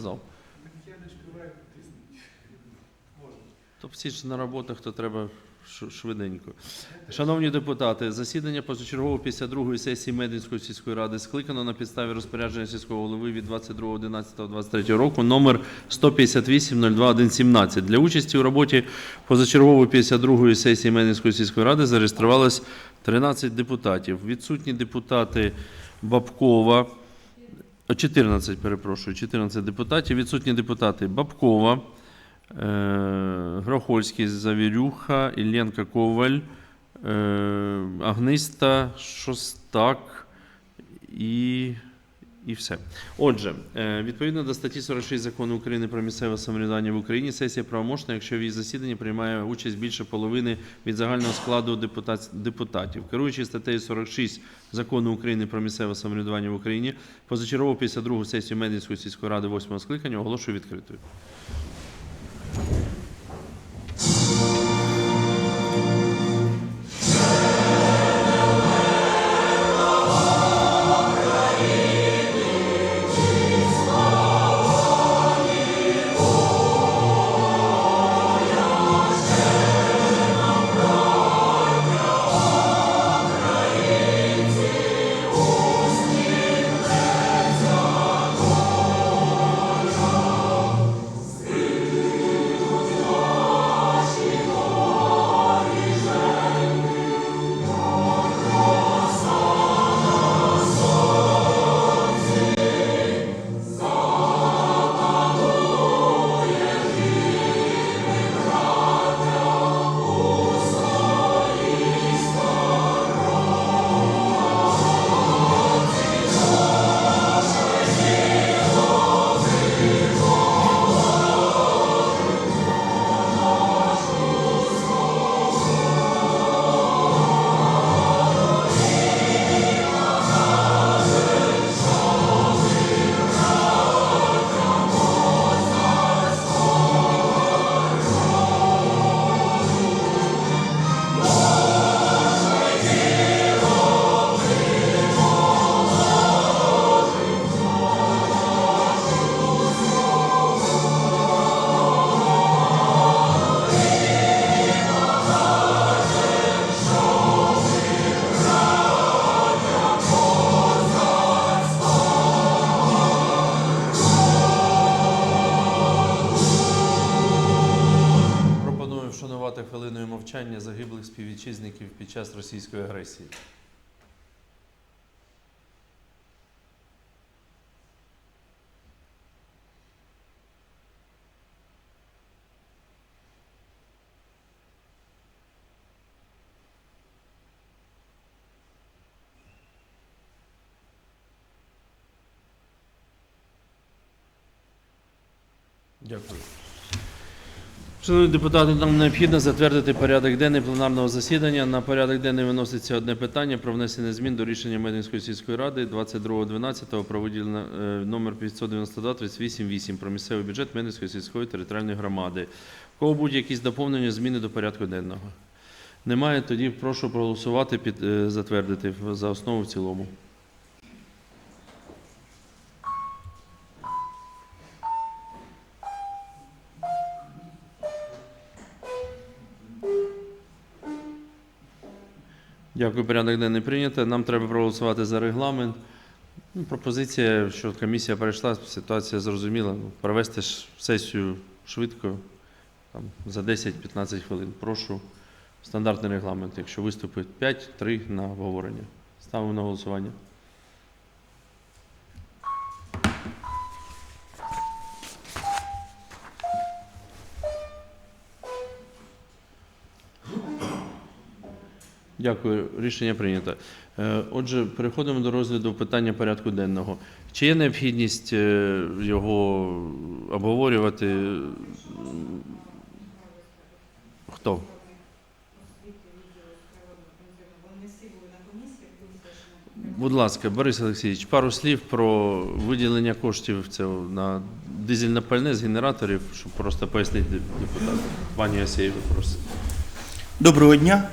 Зал. То всі ж на роботах, то треба швиденько. Шановні депутати, засідання позачергової 52-ї сесії Мединської сільської ради скликано на підставі розпорядження сільського голови від 22.11.23 року номер 158-02-117. Для участі у роботі позачергової 52-ї сесії Мединської сільської ради зареєструвалось 13 депутатів. Відсутні депутати Бабкова, 14, перепрошую, 14 депутатів. Відсутні депутати Бабкова, е, Грохольський, Завірюха, Ілленка Коваль, е, Агниста, Шостак і, і все. Отже, е, відповідно до статті 46 Закону України про місцеве самоврядування в Україні, сесія правомочна, якщо в її засіданні приймає участь більше половини від загального складу депутат- депутатів. Керуючи статтею 46 Закону України про місцеве самоврядування в Україні, позачергову 52 сесію Медицької сільської ради 8 скликання оголошую відкритою. Хвилиною мовчання загиблих співвітчизників під час російської агресії. Дякую. Шановні депутати, нам необхідно затвердити порядок денний пленарного засідання. На порядок денний виноситься одне питання про внесення змін до рішення Мединської сільської ради 22.12 про виділення е, номер 592 38 про місцевий бюджет Мединської сільської територіальної громади. У кого будь якісь доповнення, зміни до порядку денного? Немає, тоді прошу проголосувати, під, е, затвердити за основу в цілому. Дякую, порядок денний прийнято. Нам треба проголосувати за регламент. Ну, пропозиція, що комісія перейшла, ситуація зрозуміла. Ну, Провести сесію швидко, там, за 10-15 хвилин. Прошу стандартний регламент. Якщо виступить 5, 3 на обговорення. Ставимо на голосування. Дякую, рішення прийнято. Е, Отже, переходимо до розгляду питання порядку денного. Чи є необхідність е, його обговорювати? Хто? Будь ласка, Борис Олексійович, пару слів про виділення коштів на дизельне пальне з генераторів, щоб просто пояснити депутатам. Пані Асєєву, прошу. Доброго дня.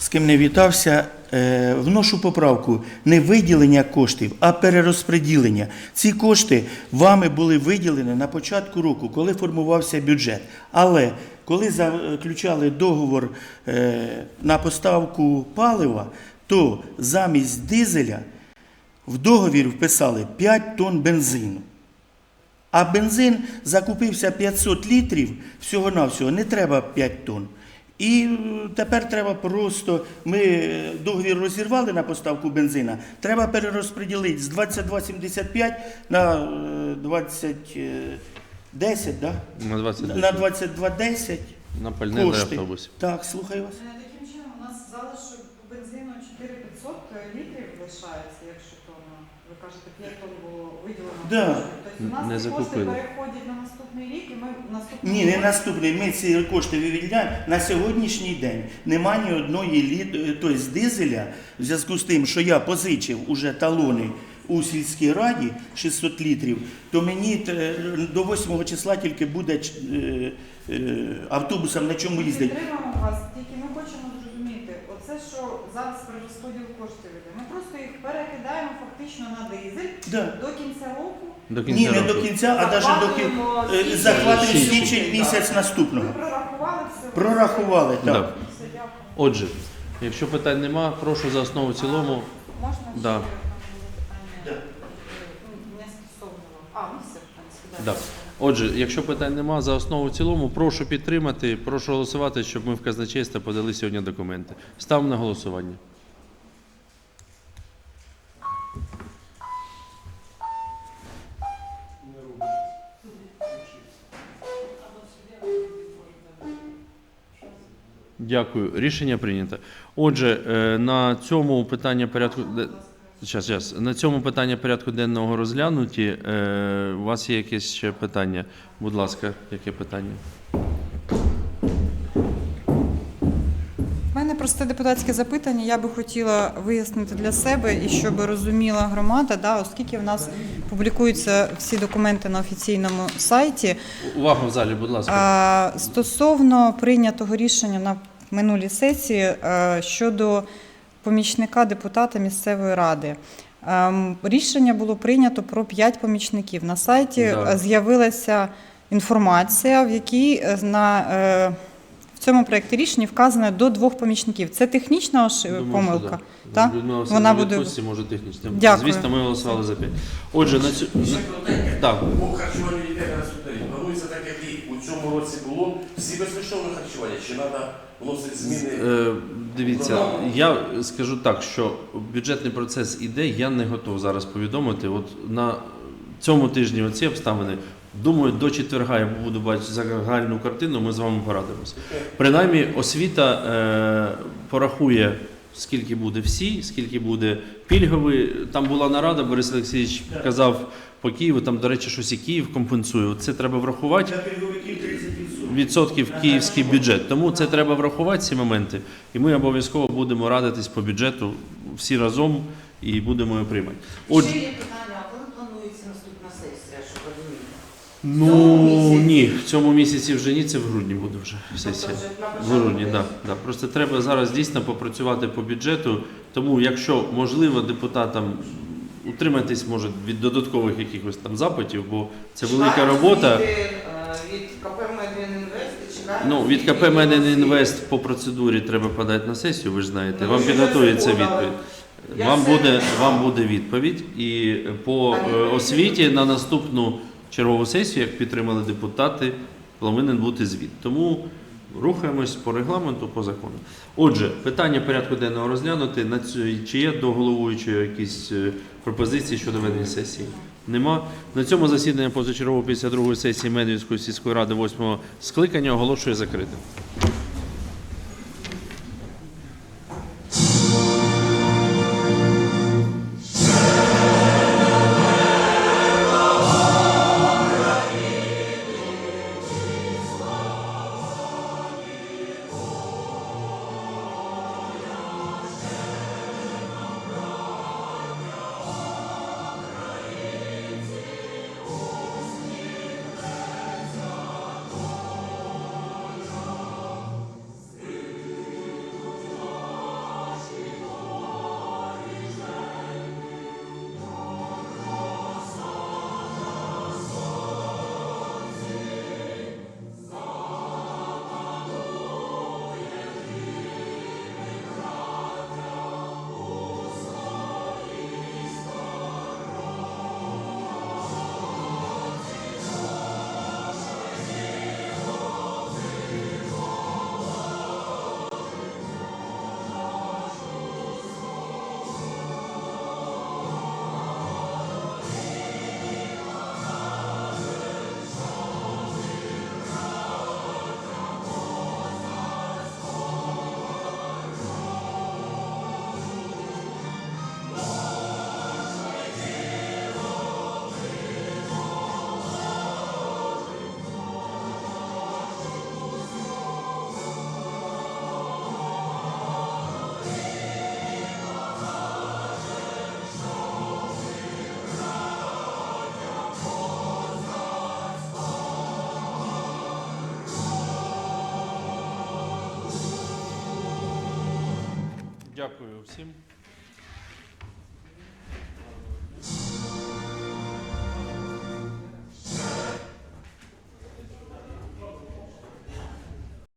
З ким не вітався, е, вношу поправку не виділення коштів, а перерозподілення. Ці кошти вами були виділені на початку року, коли формувався бюджет. Але коли заключали договор е, на поставку палива, то замість дизеля в договір вписали 5 тонн бензину. А бензин закупився 500 літрів всього-навсього, не треба 5 тонн. І е, тепер треба просто, ми е, договір розірвали на поставку бензина, треба перерозподілити з 22,75 на е, 20,10, да? На 22,10 на 22,10 на пальне кошти. автобусів. Так, слухаю вас. Е, Таким чином, у нас залишок по бензину 4500 літрів лишається, якщо то ну, ви кажете, 5 тонн було виділено. Да. Тобто у нас Не ці кошти закупили. переходять на наступний рік, і ми в наступному Ні, не наступний. Ми ці кошти вивільняємо. На сьогоднішній день нема ні одної літ, тобто дизеля, в зв'язку з тим, що я позичив уже талони у сільській раді 600 літрів, то мені е, до 8 числа тільки буде ч- е, е, автобусом на чому Ми їздить. підтримуємо вас, тільки ми хочемо зараз при розподіл коштів іде. Ми просто їх перекидаємо фактично на дизель Да. до кінця року. До кінця Ні, не року. до кінця, а навіть до кін- Захватуємо е, січень. захватуємо Січень. січень місяць Ми прорахували все. Прорахували, Да. так. Все, дякую. Отже, якщо питань нема, прошу за основу в цілому. Можна ще Да. там було Да. питання е, не стосовно. А, ну все, в принципі, Да. Отже, якщо питань нема за основу в цілому, прошу підтримати, прошу голосувати, щоб ми в казначейство подали сьогодні документи. Ставимо на голосування. Дякую. Рішення прийнято. Отже, е, на цьому питання порядку. Щас, щас. На цьому питання порядку денного розглянуті. Е, У вас є якесь ще питання? Будь ласка, яке питання? У мене просте депутатське запитання. Я би хотіла вияснити для себе і щоб розуміла громада, да, оскільки в нас публікуються всі документи на офіційному сайті. Увага в залі, будь ласка. А, Стосовно прийнятого рішення на минулій сесії е, щодо помічника депутата місцевої ради. Ем, Рішення було прийнято про 5 помічників. На сайті Да. з'явилася інформація, в якій е, на, е, в цьому проєкті рішення вказано до двох помічників. Це технічна Думаю, помилка. що да. так? Людмила Вона Вона буде- буде... може технічно. Дякую. Звісно, ми голосували за 5. Отже, на цю... Так. По харчуванню дітей на сударі. Планується так, як і у цьому році було. Всі безкоштовне харчування. Чи треба вносити зміни? Е, Дивіться, я скажу так, що бюджетний процес іде, я не готов зараз повідомити. От на цьому тижні оці обставини. Думаю, до четверга я буду бачити загальну картину, ми з вами порадимося. Принаймні, освіта е, порахує, скільки буде всі, скільки буде пільговий. Там була нарада, Борис Олексійович казав по Києву, там, до речі, щось і Київ компенсує. Це треба врахувати Для пільговиків 30%. відсотків київський бюджет. Тому це треба врахувати ці моменти, і ми обов'язково будемо радитись по бюджету всі разом і будемо його приймати. Отже, Ще є питання, а коли планується наступна сесія, щоб розуміти? ну ні, в цьому місяці вже ні, це в грудні буде вже сесія. Тобто вже на В грудні, да, да. Просто треба зараз дійсно попрацювати по бюджету. Тому, якщо можливо, депутатам утриматись може від додаткових якихось там запитів, бо це велика робота. звіти, е, Від КП «Медіан Інвест» і чекаємо Ну, від КП «Медіан освіти. Інвест по процедурі треба подати на сесію, ви ж знаєте. Вам підготується відповідь. Вам буде, вам буде відповідь. І по е, освіті на наступну чергову сесію, як підтримали депутати, повинен бути звіт. Тому рухаємось по регламенту, по закону. Отже, питання порядку денного розглянути. На цю, чи є до головуючого якісь е, пропозиції щодо ведення сесії? Нема. На цьому засідання Позачергово 52-ї сесії Медвінської сільської ради 8 скликання оголошує закритим. Дякую всім.